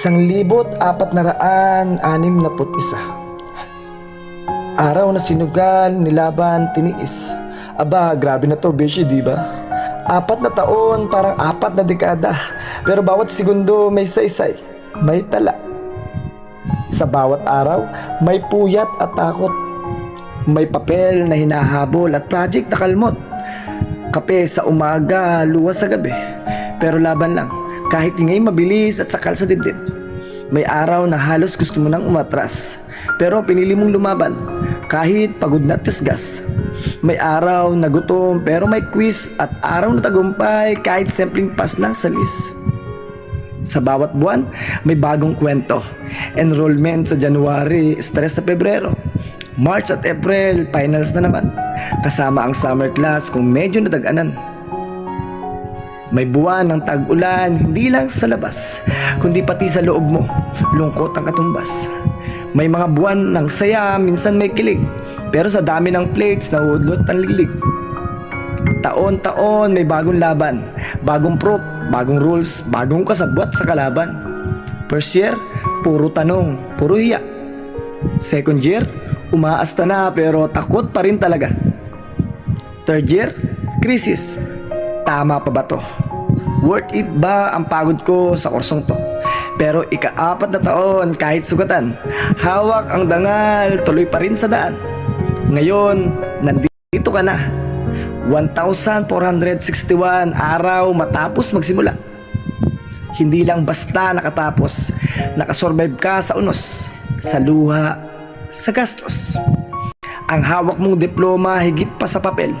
Isang libot apat na raan anim na put isa. Araw na sinugal, nilaban, tiniis. Aba, grabe na to, Beshi, di ba? Apat na taon, parang apat na dekada. Pero bawat segundo may saysay, may tala. Sa bawat araw, may puyat at takot. May papel na hinahabol at project na kalmot. Kape sa umaga, luwas sa gabi. Pero laban lang, kahit ingay mabilis at sakal sa dibdib. May araw na halos gusto mo nang umatras. Pero pinili mong lumaban, kahit pagod na tisgas. May araw na gutom pero may quiz at araw na tagumpay kahit simpleng pas lang sa list. Sa bawat buwan, may bagong kwento. Enrollment sa January, stress sa Pebrero. March at April, finals na naman. Kasama ang summer class kung medyo nadaganan. May buwan ng tag-ulan, hindi lang sa labas, kundi pati sa loob mo, lungkot ang katumbas. May mga buwan ng saya, minsan may kilig, pero sa dami ng plates, nahudlot ang lilig. Taon-taon may bagong laban, bagong prop, bagong rules, bagong kasabwat sa kalaban. First year, puro tanong, puro hiya. Second year, umaasta na pero takot pa rin talaga. Third year, crisis. Tama pa ba to? Worth it ba ang pagod ko sa kursong to? Pero ikaapat na taon kahit sugatan, hawak ang dangal, tuloy pa rin sa daan. Ngayon, nandito ka na. 1,461 araw matapos magsimula. Hindi lang basta nakatapos, nakasurvive ka sa unos, sa luha, sa gastos. Ang hawak mong diploma higit pa sa papel.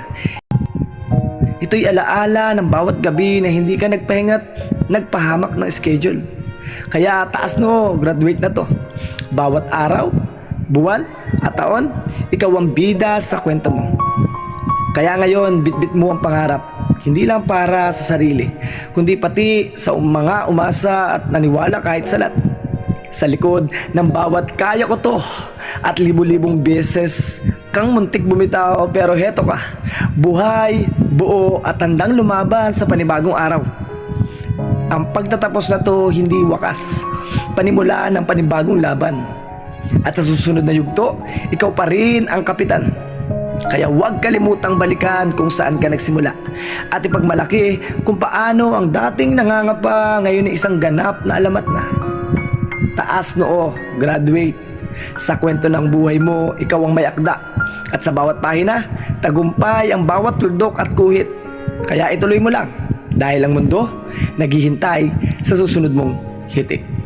Ito'y alaala ng bawat gabi na hindi ka nagpahingat, nagpahamak ng schedule. Kaya taas no, graduate na to. Bawat araw, buwan, at taon, ikaw ang bida sa kwento mo. Kaya ngayon, bitbit mo ang pangarap. Hindi lang para sa sarili, kundi pati sa mga umasa at naniwala kahit salat. Sa likod ng bawat kaya ko to at libu-libong beses kang muntik bumitaw pero heto ka. Buhay, buo at tandang lumaban sa panibagong araw. Ang pagtatapos na to hindi wakas. Panimulaan ng panibagong laban. At sa susunod na yugto, ikaw pa rin ang kapitan. Kaya huwag kalimutang balikan kung saan ka nagsimula at ipagmalaki kung paano ang dating nangangapa ngayon ay isang ganap na alamat na. Taas noo, graduate. Sa kwento ng buhay mo, ikaw ang may akda. At sa bawat pahina, tagumpay ang bawat tuldok at kuhit. Kaya ituloy mo lang dahil ang mundo naghihintay sa susunod mong hitik.